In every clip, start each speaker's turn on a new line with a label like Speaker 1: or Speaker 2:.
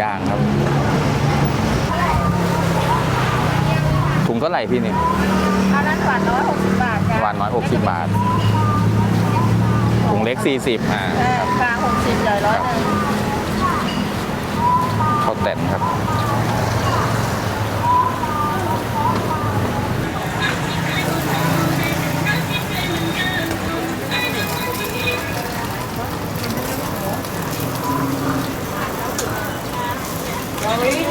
Speaker 1: ย่างครับ ถุงเท่าไหร่พี่นี่
Speaker 2: เอานั้นหวานน้อยหกสิบบาทจ้ะ
Speaker 1: หวานน้อย60บาท ถุงเล็ก40อ่า
Speaker 2: เออกลางหกสิบใหญ่ร้อยหนึ่ง
Speaker 1: ข้าวแต่นครับ
Speaker 2: รู้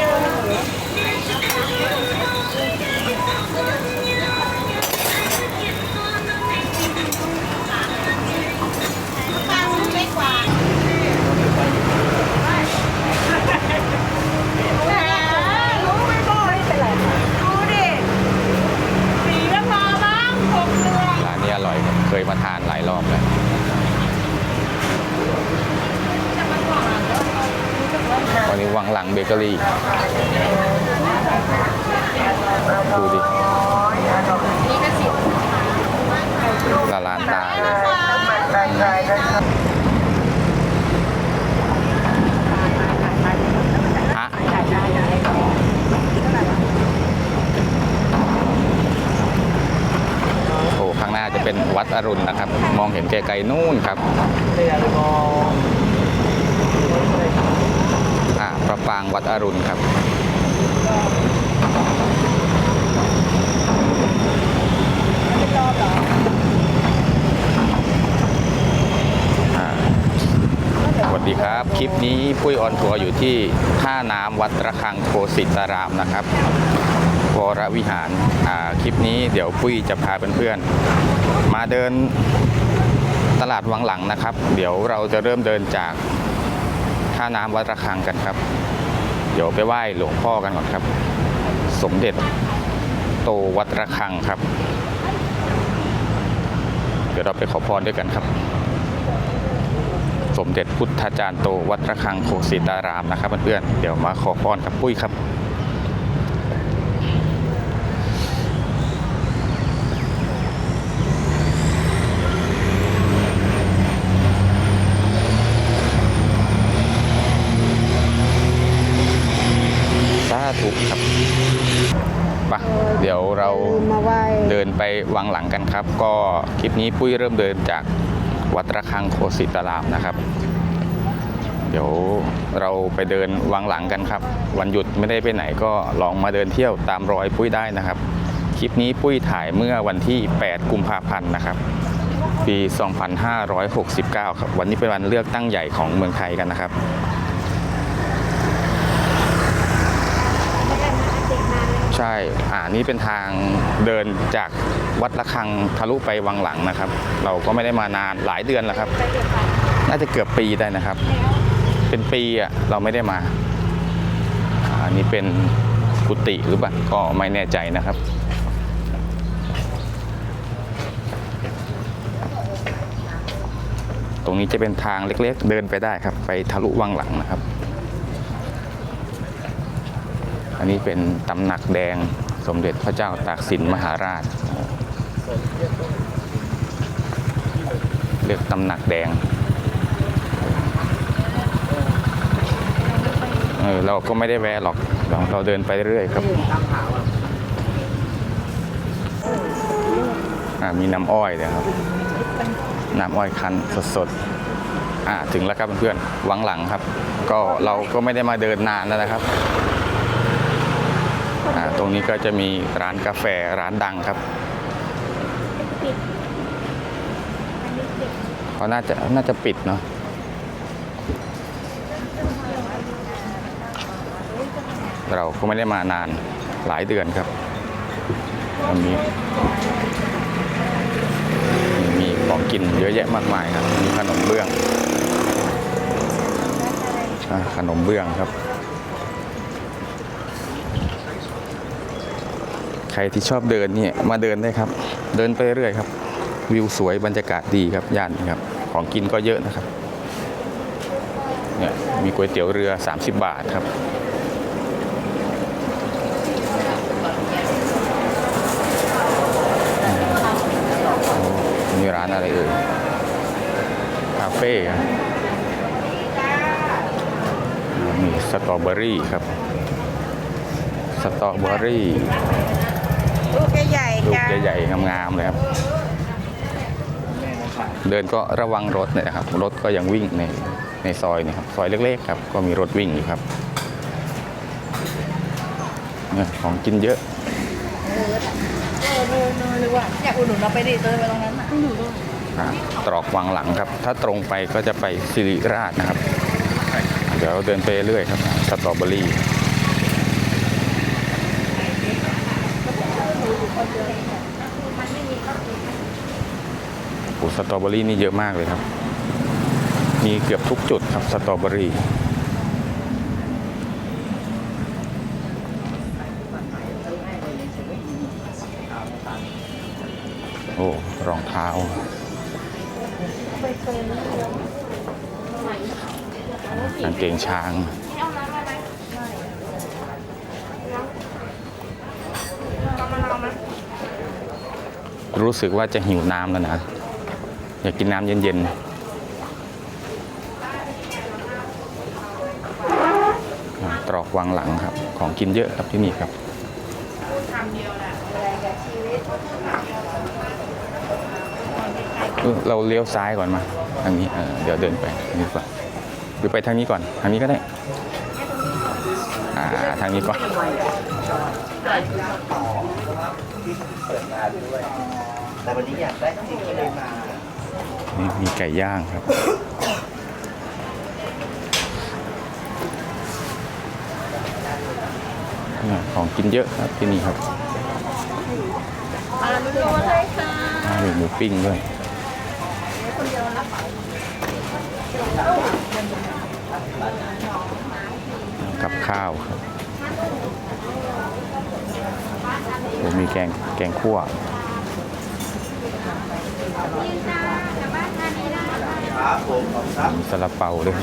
Speaker 2: เกอ
Speaker 1: รี่ ดูดิ
Speaker 2: ก็สิบ
Speaker 1: ละลานตาเลยฮะโอ้ข้างหน้าจะเป็นวัดอรุณนะครับ มองเห็นไกลๆนู่นครับ อ่าป ระปางวัดอรุณครับ สวัสดีครับ คลิปนี้ปุ้ยออนทัวร์อยู่ที่ท่าน้ำวัดระฆังโคสิตารามนะครับ วรวิหาร คลิปนี้เดี๋ยวปุ้ยจะพาเพื่อนๆ มาเดินตลาดวังหลังนะครับ เดี๋ยวเราจะเริ่มเดินจากท่าน้ำวัดระฆังกันครับ เดี๋ยวไปไหว้หลวงพ่อกันก่อนครับ สมเด็จโตวัดระฆังครับ เดี๋ยวเราไปขอพรด้วยกันครับ สมเด็จพุทธาจารย์โตวัดระฆังโคสิตารามนะครับเพื่อนๆเดี๋ยวมาขอพรกับปุ้ยครับ สาธุครับไปะเดี๋ยวเรา
Speaker 2: มาไหว้
Speaker 1: ไปวังหลังกันครับ ก็คลิปนี้ปุ้ยเริ่มเดินจากวัดระฆังโคสิตารามนะครับ เดี๋ยวเราไปเดินวังหลังกันครับ วันหยุดไม่ได้ไปไหนก็ลองมาเดินเที่ยวตามรอยปุ้ยได้นะครับ คลิปนี้ปุ้ยถ่ายเมื่อวันที่ 8 กุมภาพันธ์นะครับปี 2569 ครับ วันนี้เป็นวันเลือกตั้งใหญ่ของเมืองไทยกันนะครับ ใช่ อ่านี่เป็นทางเดินจากวัดระฆังทะลุไปวังหลังนะครับ เราก็ไม่ได้มานานหลายเดือนแล้วครับ น่าจะเกือบปีได้นะครับ เป็นปีอะเราไม่ได้มาอ่าอันนี้เป็นกุฏิหรือเปล่าก็ไม่แน่ใจนะครับตรงนี้จะเป็นทางเล็กๆ เดินไปได้ครับ ไปทะลุวังหลังนะครับ อันนี้เป็นตำหนักแดงสมเด็จพระเจ้าตากสินมหาราช เรียกตำหนักแดงเออเราก็ไม่ได้แวะหรอก เราเราเดินไปเรื่อยครับมีน้ำอ้อยเลยครับ น้ำอ้อยคั้นสดๆอ่าถึงแล้วครับเพื่อนๆวังหลังครับ ก็เราก็ไม่ได้มาเดินนานแล้วนะครับ ตรงนี้ก็จะมีร้านกาแฟร้านดังครับเขาน่าจะน่าจะปิดเนาะเราก็ไม่ได้มานานหลายเดือนครับวันนี้มีของกินเยอะแยะมากมายครับ มีขนมเบื้องอขนมเบื้องครับ ใครที่ชอบเดินเนี่ยมาเดินได้ครับ เดินไปเรื่อยครับ วิวสวยบรรยากาศดีครับย่านนี้ครับ ของกินก็เยอะนะครับเนี่ยมีก๋วยเตี๋ยวเรือ 30 บาทครับนี่ร้านอะไรเอ่ยคาเฟ่ครับมีสตรอเบอรี่ครับ สตรอเบอรี่
Speaker 2: ลูกใหญ่
Speaker 1: ๆงามๆเลยครับ เดินก็ระวังรถน่ยนะครับ รถก็ยังวิ่งในในซอยนี่ครับซอยเล็กๆครับ ก็มีรถวิ่งอยู่ครับเนี่ยของกินเยอะ
Speaker 2: เออเนยเนยเลยว่ะอยากอุดหนุนเราไปดิเดินไปตรงนั้นน่ะ
Speaker 1: อ่าตรอกวังหลังครับ ถ้าตรงไปก็จะไปสิริราชนะครับ เดี๋ยวเดินไปเรื่อยครับ สตรอเบอรี่ โอ้สตรอเบอรี่นี่เยอะมากเลยครับ มีเกือบทุกจุดครับสตรอเบอรี่โอ้รองเท้า กางเกงช้าง รู้สึกว่าจะหิวน้ำแล้วนะ อยากกินน้ำเย็นๆ ตรอกวังหลังครับ ของกินเยอะครับที่นี่ครับเราเลี้ยวซ้ายก่อนมา ทางนี้เเดี๋ยวเดินไปนี้ก่อนหรือไปทางนี้ก่อน ทางนี้ก็ได้ทางนี้ก่อน
Speaker 3: แต่วันนี้อยากได้สิ่งที่เลยมา
Speaker 1: นี่มีไก่ย่างครับ ของกินเยอะครับที่นี่ครับ
Speaker 2: อ่าลุ้นๆเลยค่ะ
Speaker 1: อ่ามีหมูปิ้งด้วยกับข้าวครับโอ้มีแกงแกงคั่ว
Speaker 3: ครับผมขอบคุณครับ
Speaker 1: มีซาลาเปาด้วย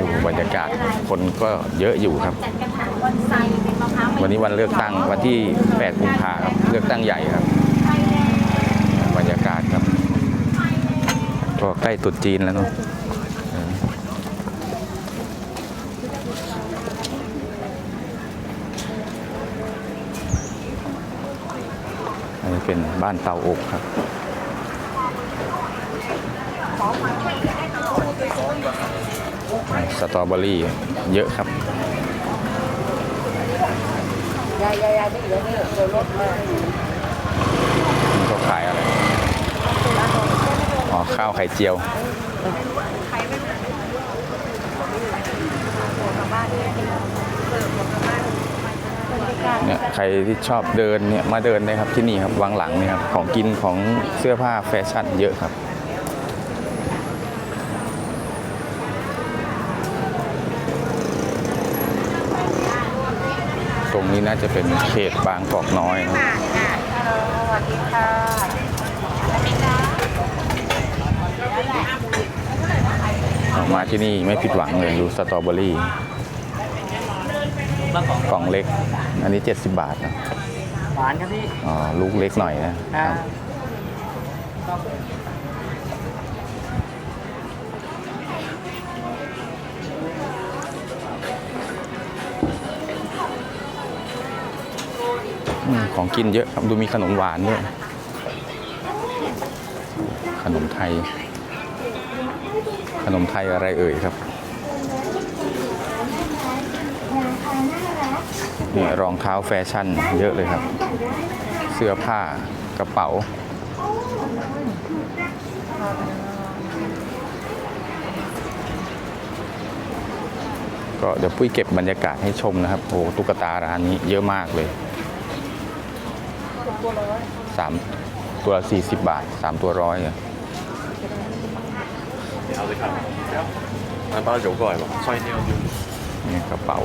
Speaker 1: ดูบรรยากาศคนก็เยอะอยู่ครับ
Speaker 4: จัดกระถางบอนไซเป็นมะพร้าว
Speaker 1: วันนี้วันเลือกตั้งวันที่ 8 กุมภาครับ เลือกตั้งใหญ่ครับ บรรยากาศครับ ก็ใกล้ตรุษจีนแล้วเนาะเอออั นี้เป็นบ้านเตาอบครับสตรอเบอรี่เยอะครับ
Speaker 2: ยายยายยายที่เหลือเนี่เดี๋ยรถมา
Speaker 1: เขาขายอะไร อ๋อ ข้าวไข่เจียว เนี่ยใครที่ชอบเดินเนี่ยมาเดินเลยครับที่นี่ครับวังหลังเนี่ยครับของกินของเสื้อผ้าแฟชั่นเยอะครับตรงนี้น่าจะเป็นเขตบางกอกน้อยนะ
Speaker 2: ค่ะค่ะฮัลโหลสวัสดีค่ะ
Speaker 1: มาที่นี่ไม่ผิดหวังเลยดูสตรอเบอรี่ กล่องเล็ก อันนี้ 70 บาทนะ
Speaker 3: หวานครับพี่
Speaker 1: อ๋อลูกเล็กหน่อยนะค
Speaker 3: อ่า
Speaker 1: รับอืมของกินเยอะครับดูมีขนมหวานด้วยขนมไทย ขนมไทยอะไรเอ่ยครับ นี่รองเท้าแฟชั่นเยอะเลยครับ เสื้อผ้ากระเป๋า ก็เดี๋ยวปุ้ยเก็บบรรยากาศให้ชมนะครับ โอ้ตุ๊กตาร้านนี้เยอะมากเลยสามตัวละสี่สิบบาทสามตัวร้อยเนี่ย
Speaker 5: เอาไปครับาล้วนเป้าก่อยบอกใช้
Speaker 1: เดียวอยู่กระเป๋า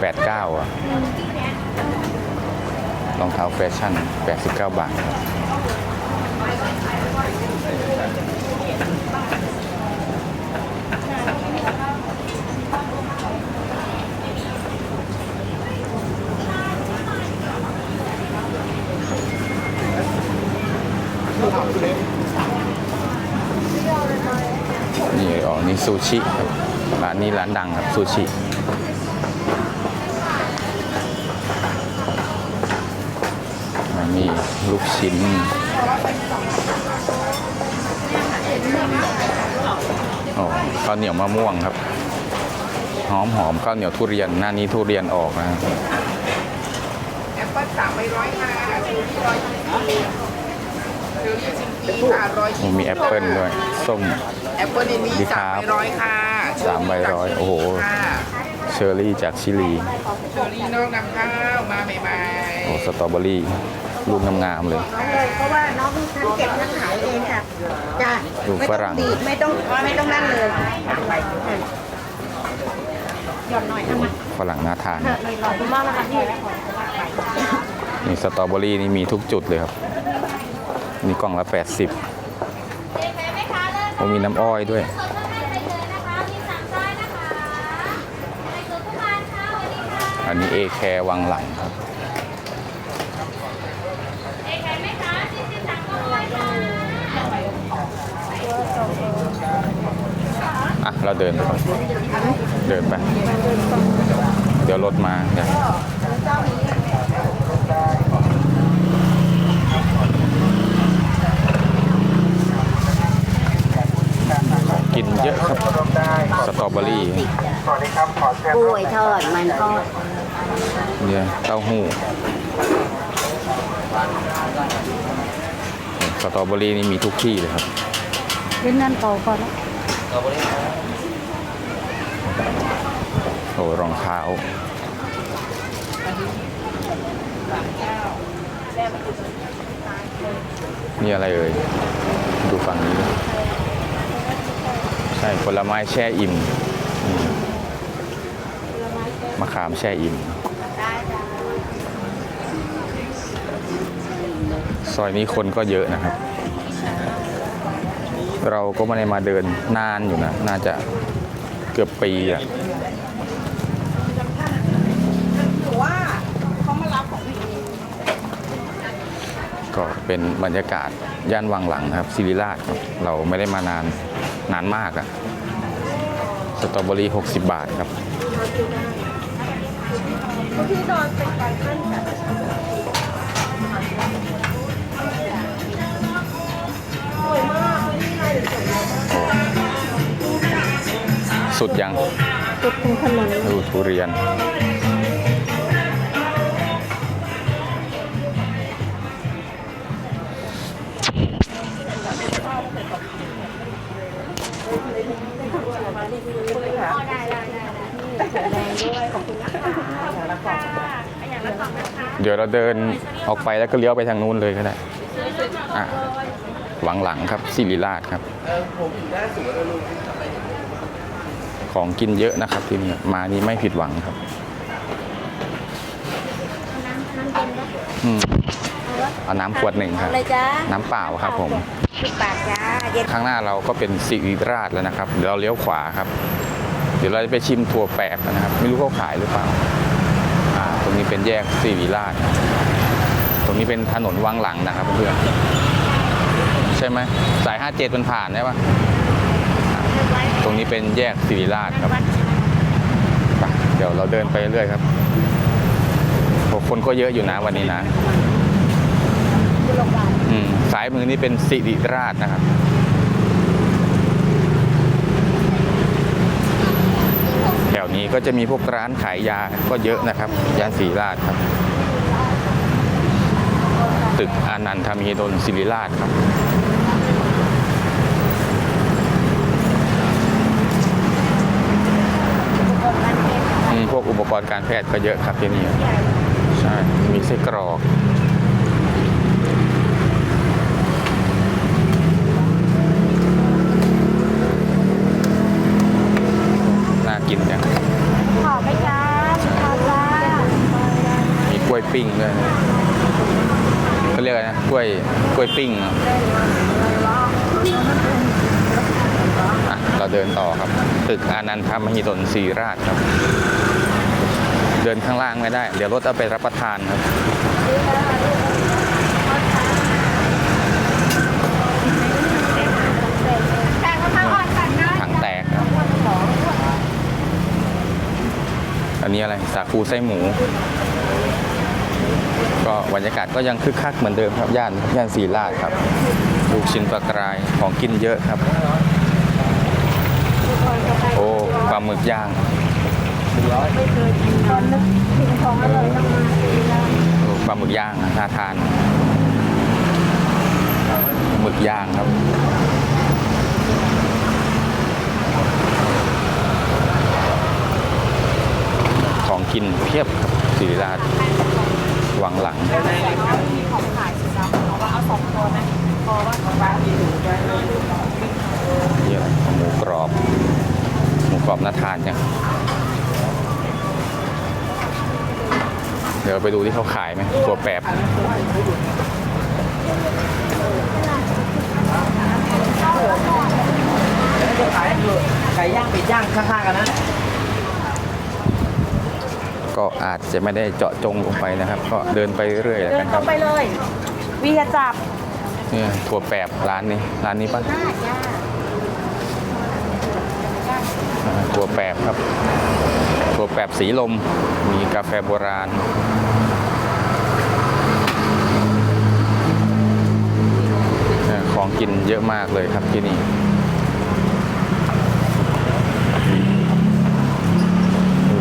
Speaker 1: แปดเก้าอะรองเท้าแฟชั่น 89 บาทครับ นี่ซูชิครับร้านนี้ร้านดังครับซูชิอันนี้ลูกชิ้นโอ้ข้าวเหนียวมะม่วงครับ หอมหอมข้าวเหนียวทุเรียนหน้านี้ทุเรียนออกนะ
Speaker 2: แอปเปิ้ลสามใบร้อยค่ะเชอรี่ร้อยยี่สิบเชอรี่ ซิงกี้ค่ะร้อย
Speaker 1: โอ้มีแอปเปิลด้วย ส้ม
Speaker 2: แอปเปิ้ลในนี้
Speaker 1: ดีค
Speaker 2: สา
Speaker 1: รั
Speaker 2: ม
Speaker 1: บ
Speaker 2: ใบร้อยค่ะ
Speaker 1: สามใบร้อยโอ้โห
Speaker 2: ค่ะ
Speaker 1: เชอร์รี่จากชิลี
Speaker 2: เชอรี่นอกนำข้าวมาใหม่
Speaker 1: โอ้ สตรอเบอรี่ลูกงามๆเลย
Speaker 4: น้องเลยเพราะว่าน้องทั้งเก็บทั้งขายเองค่ะจ้ะ
Speaker 1: ดู
Speaker 4: ไม่
Speaker 1: ฝ
Speaker 4: ต้อง
Speaker 1: รั่ง
Speaker 4: ดีดไม่ต้องไม่ต้องนั่นเลยหย่อนหน่อยทำไม
Speaker 1: ฝรั่งน่าทาน
Speaker 4: ขอบคุณมากนะคะพี่
Speaker 1: นี่สตรอเบอรี่นี่มีทุกจุดเลยครับ นี่กล่องละ 80โอ้มีน้ำอ้อยด้วยอันนี้เอแคร์วังหลังครับอะ เราเดินไปก่อนเดินไป เดี๋ยวรถมาเดี๋ยว กินเยอะครับ สตรอเบอรี่
Speaker 4: กล้วยทอดมันทอด
Speaker 1: เนี่ยเต้าหู้สตรอเบอรี่นี่มีทุกที่เลยครับ
Speaker 4: เล่นนั่นต่อก่อนนะ
Speaker 1: โอ้รองเท้านี่อะไรเอ่ย ดูฝั่งนี้ด้วยใช่ผลไม้แช่อิ่มมะขามแช่อิ่มซอยนี้คนก็เยอะนะครับ เราก็ไม่ได้มาเดินนานอยู่นะ น่าจะเกือบปีอะ
Speaker 2: ๆหรือว่าเขามารับของพี่
Speaker 1: ก็เป็นบรรยากาศย่านวังหลังนะครับศิริราชเราไม่ได้มานาน นานมากอะสตรอเบอรี่60 บาทครับ
Speaker 2: ที่นอนเป็นการขั้นแบบสวยมากนี่ไงสวยมาก
Speaker 1: สุดยัง
Speaker 4: จุดถึงถนน
Speaker 1: ดูทุเรียน ดี๋ยวเราเดินออกไปแล้วก็เลี้ยวไปทางนู้นเลยก็ได้อะหวังหลังครับสิริราชครับ ของกินเยอะนะครับที่นี่มานี่ไม่ผิดหวังครับอืมเอาน้ำขวดหนึ่งครับ
Speaker 4: เลยจ้า
Speaker 1: น้ำเปล่าครับผม
Speaker 4: สิบบาทจ้าเย็น
Speaker 1: ข้างหน้าเราก็เป็นสิริราชแล้วนะครับ เดี๋ยวเราเลี้ยวขวาครับ เดี๋ยวเราจะไปชิมถั่วแปบกันนะครับ ไม่รู้เขาขายหรือเปล่าอ่าต รงนี้เป็นแยกสิริราชตรงนี้เป็นถนนวังหลังนะครับเพื่อนใช่ไหมสาย 57 มันผ่านได้ปะตรงนี้เป็นแยกสิริราชครับ เดี๋ยวเราเดินไปเรื่อยครับคนก็เยอะอยู่นะวันนี้นะสายมือนี่เป็นสิริราชนะครับ แถ วนี้ก็จะมีพวกร้านขายยาก็เยอะนะครับย่านศรีราชครับ ตึกอานันทมีดลศิริราชครับพวกอุปกรณ์การแพทย์ก็เยอะครับที่นี่ใช่มีไส้กรอกิ้งด้วยเขาเรียกอะไรนะกล้วยกล้วยปิ้งเราเดินต่อครับ ตึกอนันทมหิดลศรีราชครับ เดินข้างล่างไม่ได้ เดี๋ยวรถเอาไปรับประทานครับถัง
Speaker 4: แตกครับ อันนี้อะ
Speaker 1: ไร สาคูไส้หมู ก็บรรยากาศก็ยังคึกคักเหมือนเดิมครับย่านย่านศรีราชครับลูกชิ้นปลากรายของกินเยอะครับ โอ้ปลาหมึกย่าง
Speaker 4: ตอนนึกถึงของอร่อยต้องมากินแล้ว
Speaker 1: ปลาหมึกย่างน่าทานหมึกย่างครับของกินเพียบครับศรีราช วังหลัง
Speaker 4: มีของขายสิจ๊ะเอาว่าเอาสองตัวไหมพว่าของบ้านมีอยู่ได้เลย
Speaker 1: เยอะหมูกรอบ หมูกรอบน่าทานเนี่ยเดี๋ยวไปดูที่เขาขายไหมตัวแปบ
Speaker 3: จะขายไก่ย่างเป็ดย่างข้างๆกันนะ
Speaker 1: ก็อาจจะไม่ได้เจาะจงลงไปนะครับ ก็เดินไปเรื่อยๆแล้ว
Speaker 4: เดิ
Speaker 1: กันน
Speaker 4: ต
Speaker 1: ค
Speaker 4: ร
Speaker 1: รับ
Speaker 4: งไปเลยวีจะจับ
Speaker 1: เนี่ยถั่วแปบร้านนี้ร้านนี้ปะ
Speaker 4: หน้าย่า
Speaker 1: อ่าถั่วแปบครับถั่วแปบสีลม มีกาแฟโบราณเอ่อของกินเยอะมากเลยครับที่นี่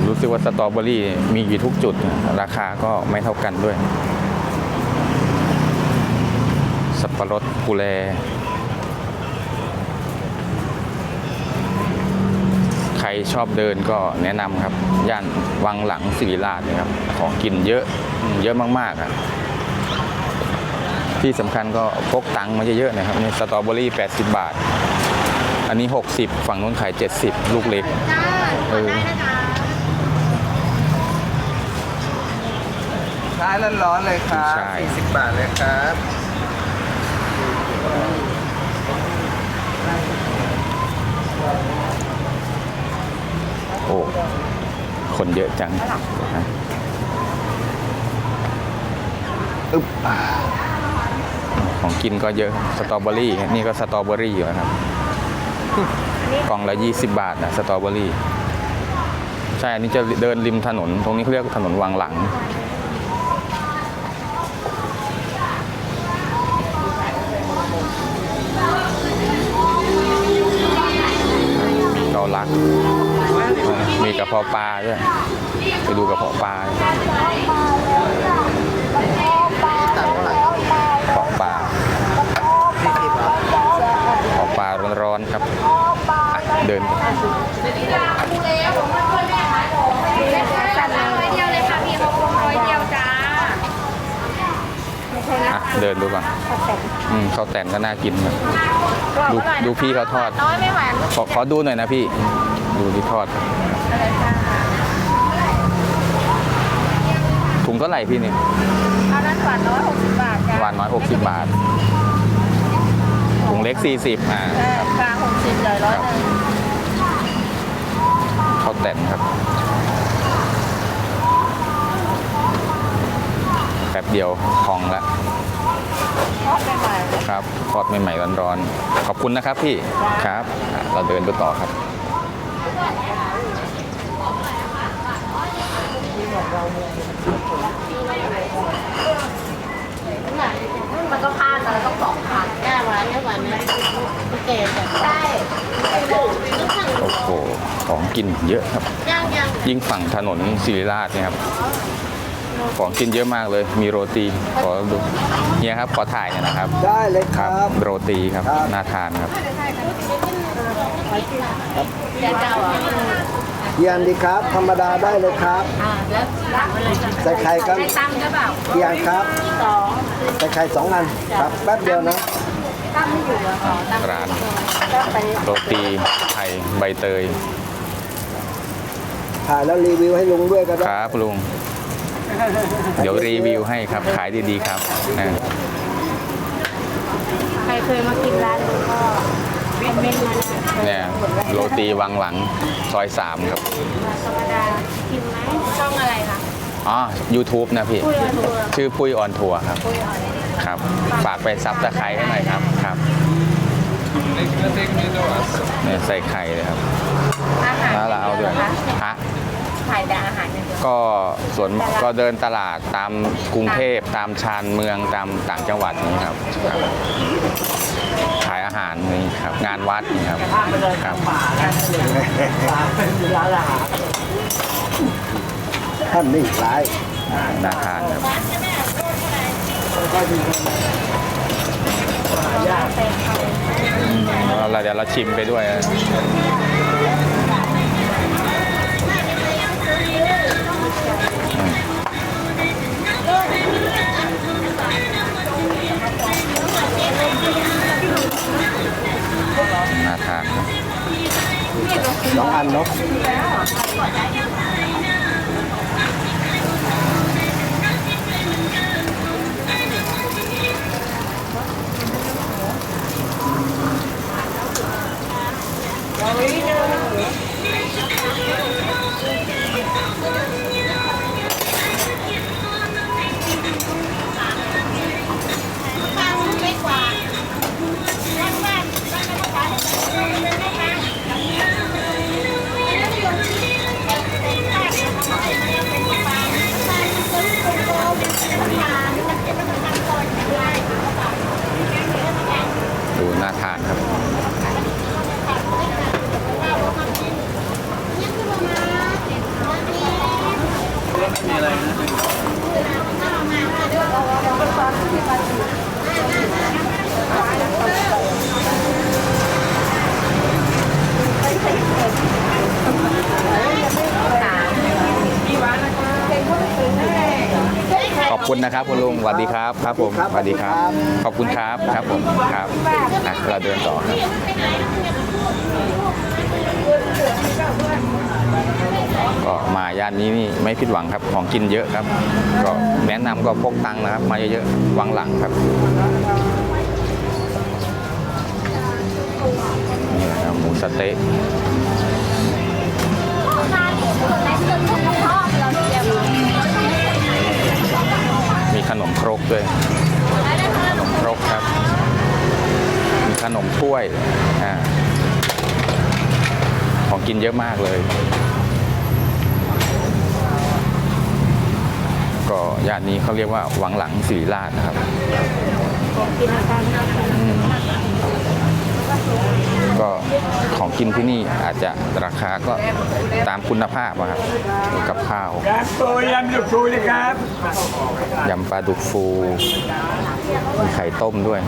Speaker 1: รู้สึก ว่าสตรอเบอรี่มีอยู่ทุกจุด ราคาก็ไม่เท่ากันด้วย สับปะรดกุแลใครชอบเดินก็แนะนำครับ ย่านวังหลังสิริราชนะครับ ของกินเยอะเยอะมากๆอะที่สำคัญก็พกตังค์มาเยอะๆนะครับนี่สตรอเบอรี่ 80 บาท อันนี้ 60 ฝั่งนู้นขาย 70 ลูกเล็กเออ
Speaker 4: ได้นะคะ
Speaker 2: ร้านร้อนๆเลยครับ
Speaker 1: ใช่
Speaker 2: 40บาทเลยครับ
Speaker 1: โอ้คนเยอะจังนะอึ๊บอ่าของกินก็เยอะสตรอเบอรี่นี่ก็สตรอเบอรี่อยู่นะครับ กล่องละ 20 บาทนะสตรอเบอรี่ ใช่ อันนี้จะเดินริมถนน ตรงนี้เขาเรียกถนนวังหลัง ลัก มีกระเพาะปลาด้วยไปดูกระเพาะปลากระเพาะปลากระเพาะปลาร้อนๆครับ เดิน
Speaker 4: สั่นร้อยเดียวเลยค่ะพี่ร้อยเดียวจ้า
Speaker 1: เดินดูก่อนอืมข้าวแต่นก็น่ากินนะ ดูดูพี่เขาทอด
Speaker 4: น้อยไม่หวาน
Speaker 1: ขอขอดูหน่อยนะพี่ ดูที่ทอด
Speaker 4: อะไรจ้า
Speaker 1: ถุงเท่าไหร่พี่เนี่ย
Speaker 4: เอานั้นหวานน้อยหกสิบบาทจ้า
Speaker 1: หวานน้อย60บาทถุงเล็ก40อ่า
Speaker 4: เออกลางหกสิบเลยร้อยหนึ่ง
Speaker 1: ข้าวแต่นครับแป๊บเดียวพองละ
Speaker 4: ทอดใหม่ๆเลย
Speaker 1: ครับทอดใหม่ๆร้อนๆขอบคุณนะครับพี่ครับอะเราเดินดูต่อครับ
Speaker 4: มันก็พลาดแต่เราต้องสองพันแก้ไว้แก้ไว้เนี่ยมันเกมแบบใช่
Speaker 1: โอ้โหของกินเยอะครับ
Speaker 4: ย่างยัง
Speaker 1: ยิ่งฝั่งถนนศิริราชเนี่ยครับ ของกินเยอะมากเลย มีโรตี ขอดูเนี่ยครับ ขอถ่ายหน่อยนะครับ
Speaker 3: ได้เลย
Speaker 1: ค
Speaker 3: ค
Speaker 1: รั
Speaker 3: รับ
Speaker 1: บ โรตีครับ
Speaker 3: ครับ
Speaker 1: น่าทานครับ
Speaker 4: เดี๋ยวเจ้าอะ
Speaker 3: เยียนดีครับ ธรรมดาได้เลยครับ
Speaker 4: อ่าแล้วสั่งไปเลยจ้ะ
Speaker 3: ใส่ไข่ครับ
Speaker 4: ได้ตั้งหรือเปล่า
Speaker 3: เยียนครับ
Speaker 4: สอง
Speaker 3: ใส่ไข่สองอันครับแป๊บเดียวนะ
Speaker 4: ตั้งไม่อยู่เหรออ๋อตั้ง
Speaker 1: ร้าน
Speaker 4: ตั้งไป
Speaker 1: โรตีไข่ใบเตย
Speaker 3: ถ่ายแล้วรีวิวให้ลุงด้วยก็
Speaker 1: ค
Speaker 3: ได้
Speaker 1: รับลุง เดี๋ยวรีวิวให้ครับ ขายดีๆครับอ่า
Speaker 4: ใครเคยมากินร้านนี้ก็คอมเมนต์มานะ
Speaker 1: เนี่ยโรตีวังหลังซอยสามครับ
Speaker 4: ธรรมดากินไหมช่องอะไรคะ
Speaker 1: อ๋อ YouTube นะพี่
Speaker 4: คุยกันทัวร์
Speaker 1: ชื่อปุ้ยออนทัวร์ครับ
Speaker 4: คุยอะไร
Speaker 1: ครับ ฝากไปซับตะไคร้ให้หน่อยครับ ครับเนี่ยใส่ไข่เลยครับ
Speaker 4: อาหาร
Speaker 1: แล้วเราเอาด้วย
Speaker 4: คะ
Speaker 1: ฮะ
Speaker 4: ขายแต่อาหารอย่างเดียว
Speaker 1: ก็ส่วนก็เดินตลาดตามกรุงเทพตามชานเมืองตามต่างจังหวัดนี้ครับครับ ขายอาหารนี่ครับ งานวัดนี่ครับ
Speaker 3: ข้ามไปเดิน
Speaker 1: ครับ
Speaker 3: ป่าแล้วป่าเป็นร้านอาหาร
Speaker 6: ท่านนี่ร้าย
Speaker 1: น่าทานครับ
Speaker 3: ก็ดีหายาก
Speaker 1: เราเดี๋ยวเราชิมไปด้วยนะ ทานครับ
Speaker 6: สองอันเนาะ
Speaker 1: ดู คุณนะครับคุณลุงสวัสดีครับครับผมสวัสดีครับ ขอบคุณครับครับผมครับอะเราเดินต่อครับก็มาย่านนี้นี่ไม่ผิดหวังครับของกินเยอะครับ ก็แนะนำก็พกตังค์นะครับ มาเยอะๆวางหลังครับนี่นะครับหมูสะเต๊ะ นมครกด้วยขนมครกครับ มีขนมถ้วยอ่าของกินเยอะมากเลย ก็ย่านนี้เขาเรียกว่าวังหลังศิริราชนะครับ ก็ของกินที่นี่อาจจะราคาก็ตามคุณภาพอะครับกับข้าว
Speaker 3: ครับโอยำหยุดฟูเลยครับ
Speaker 1: ยำปลาดุกฟูมีไข่ต้มด้วย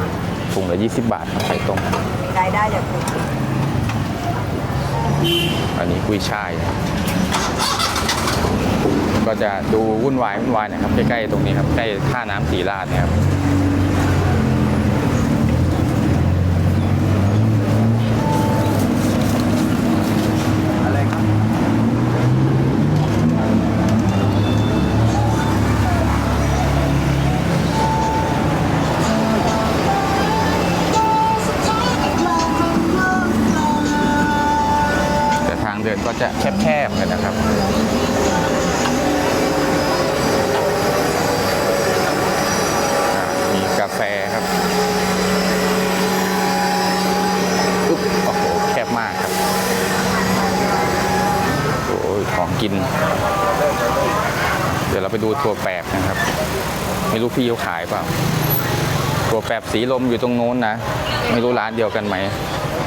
Speaker 1: ถุงละ20 บาทครับไข่ต้ม
Speaker 4: รายได้จาก
Speaker 1: อันนี้กุ้ยช่ายก็จะดูวุ่นวายวุ่นวายนะครับใกล้ๆตรงนี้ครับใกล้ท่าน้ำสีราชเนี่ยครับ จะแคบๆกันนะครับมีกาแฟครับอุ๊บโอ้โหแคบมากครับโอ้ยของกิน เดี๋ยวเราไปดูถั่วแปบนะครับไม่รู้พี่เขาขายเปล่าถั่วแปบสีลมอยู่ตรงโน้นนะ ไม่รู้ร้านเดียวกันไหม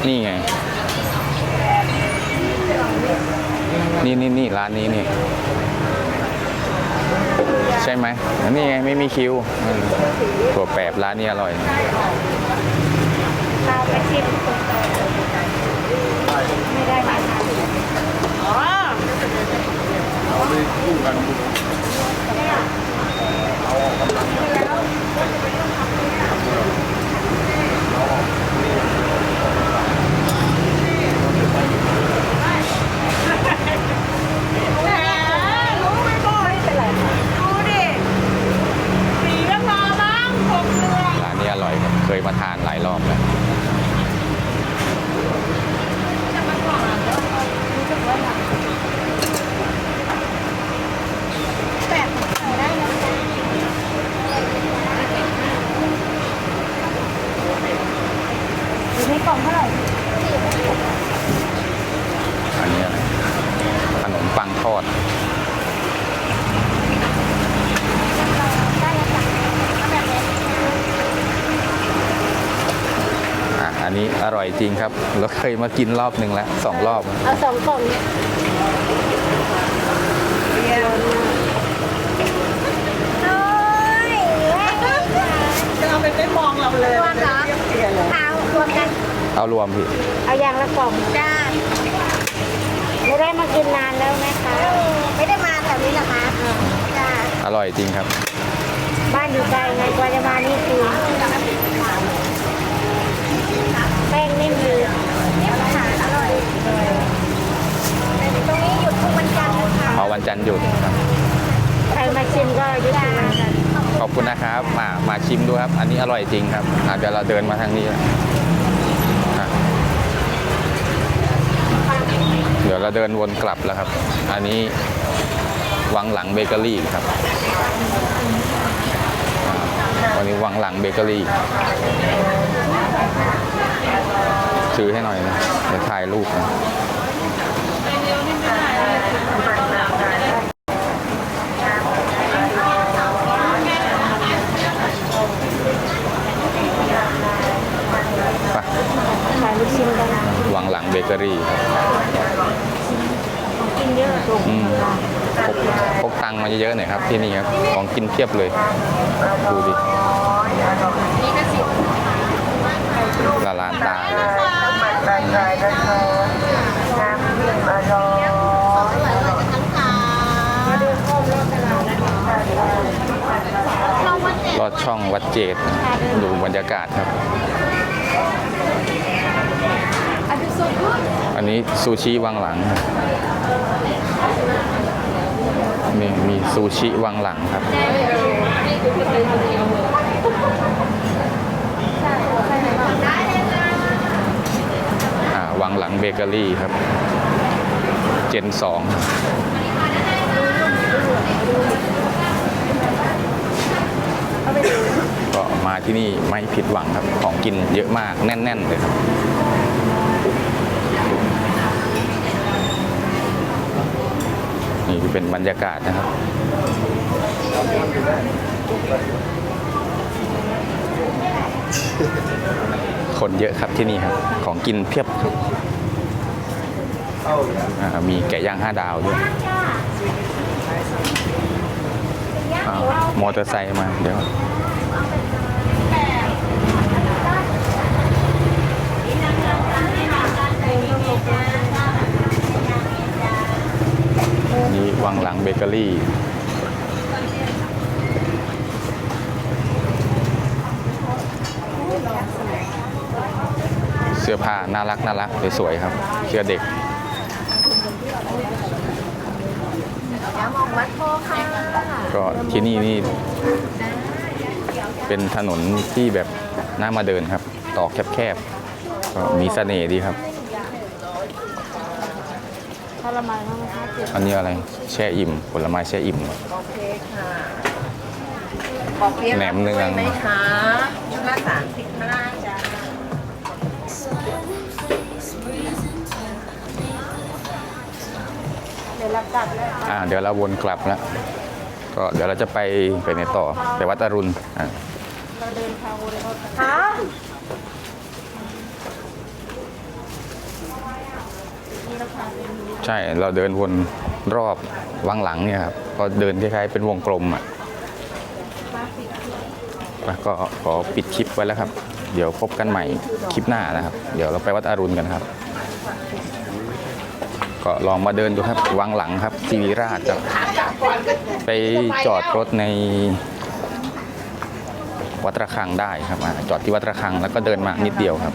Speaker 1: นี่ไง นี่นี่นี่ร้านนี้นี่ ใช่ไหมอันนี่ไงไม่มีคิวอืมถั่วแปบร้านนี้อร่อย
Speaker 4: ข้าวไปชิมไม่ได้มาอ๋อแหมรู้ไม่บ่อยเป็นไรดูดิสีก็พอบ้างผมเหนื่อย
Speaker 1: ร้านนี้อร่อยครับ เคยมาทานหลายรอบแล้ว
Speaker 4: แปดใส่ได้แล้วอยู่ในกล่องเท่าไหร่
Speaker 1: อันนี้อะไรขนมปังทอด ร่อยจริงครับเราเคยมากินรอบหนึ่งแล้วสองรอบ
Speaker 4: เอาสองกล่องโอ้ยเราไปไม่มองเราเลยรวมเหรอเอารวมกัน
Speaker 1: เอารวมพี่
Speaker 4: เอาอย่างละกล่องจ้าไม่ได้มากินนานแล้วไหมคะ ไม่ได้มาแถวนี้นะคะจ้า
Speaker 1: อร่อยจริงครับ
Speaker 4: บ้านอยู่ไกลไงกว่าจะมานี่คือ แป้งนิ่มดีนิ่มค่ะอร่อยตรงนี้หยุดทุกวันจันทร์นะคะ
Speaker 1: พอวันจันทร์หยุดครับ
Speaker 4: ใครมาชิมก็หยุดทุกวันจันทร์
Speaker 1: ขอบคุณนะครับมามาชิมดูครับ อันนี้อร่อยจริงครับอะเดี๋ยวเราเดินมาทางนี้อะเดี๋ยวเราเดินวนกลับแล้วครับ อันนี้วังหลังเบเกอรี่ครับอ่าวันนี้วังหลังเบเกอรี่ ซื้อให้หน่อยนะเดี๋ยวถ่ายรูปนะไป
Speaker 4: ขายลูกชิ้นกันนะ
Speaker 1: วังหลังเบเกอรี่ครับ
Speaker 4: กินเยอะถูก
Speaker 1: อืมพกพกตังค์มาเยอะๆหน่อยครับที่นี่ครับ ของกินเพียบเลย ดูดิ ละลานตาเลยลอดช่องวัดเจดดูบรรยากาศครับ อันนี้ซูชิวังหลังนี่มีซูชิวังหลังครับ อ่าวั งหลังเบเกอรี่ครับ เจนสองก็มาที่นี่ไม่ผิดหวังครับ ของกินเยอะมากแน่น ๆ เลยครับนี่เป็นบรรยากาศนะครับ คนเยอะครับที่นี่ครับ ของกินเพียบครับ อ่ามีไก่ย่างห้าดาวด้วยอ้าวมอเตอร์ไซค์มาเดี๋ยว นี่วังหลังเบเกอรี่ เสื้อผ้าน่ารักน่ารักสวยๆครับ เสื้อเด็ก ก็ที่นี่นี่เป็นถนนที่แบบน่ามาเดินครับต่อแคบๆก็มีเสน่ห์ดีครับ
Speaker 4: ทรมานมากนะคะเจ็บ
Speaker 1: อันนี้อะไรแช่อิ่มผลไม้แช่อิ่ม
Speaker 2: บอกเพี้ยน
Speaker 1: แหนมเนือง
Speaker 2: ไหมคะชุดละ
Speaker 4: เดี๋ยวรับกลับแล้ว
Speaker 1: อ่าเดี๋ยวเราวนกลับแล้วก็เดี๋ยวเราจะไปไปในต่อไปวัดอรุณอ่า
Speaker 4: เราเดินทางวนรถ
Speaker 2: ค่ะ
Speaker 1: ใช่เราเดินวนรอบวังหลังเนี่ยครับก็เดินคล้ายๆเป็นวงกลมอะแล้วก็ขอปิดคลิปไว้แล้วครับ เดี๋ยวพบกันใหม่คลิปหน้านะครับ เดี๋ยวเราไปวัดอรุณกันครับ ก็ลองมาเดินดูครับวังหลังครับทีวีราชครับ ไปจอดรถในวัดระฆังได้ครับจอดที่วัดระฆังแล้วก็เดินมานิดเดียวครับ